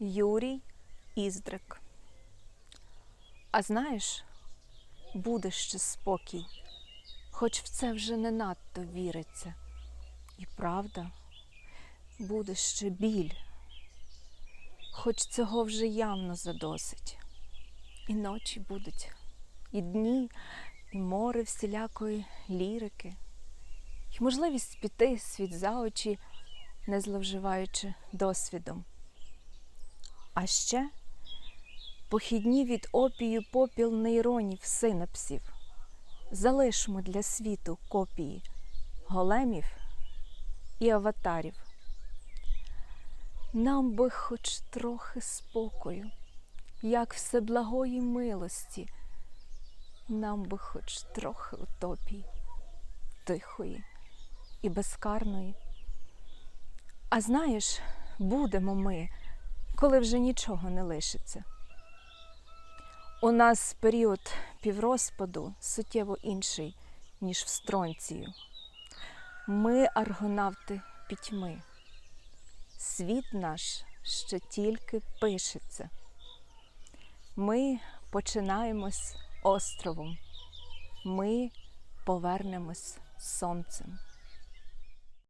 Юрій Іздрик. А знаєш, буде ще спокій, хоч в це вже не надто віриться. І правда, буде ще біль, хоч цього вже явно задосить. І ночі будуть, і дні, і море всілякої лірики, і можливість піти світ за очі, не зловживаючи досвідом. А ще похідні від опію попіл нейронів синапсів. Залишмо для світу копії големів і аватарів. Нам би хоч трохи спокою, як всеблагої милості, нам би хоч трохи утопії, тихої і безкарної. А знаєш, будемо ми, коли вже нічого не лишиться. У нас період піврозпаду суттєво інший, ніж в стронцію. Ми аргонавти пітьми. Світ наш ще тільки пишеться. Ми починаємось островом. Ми повернемось сонцем.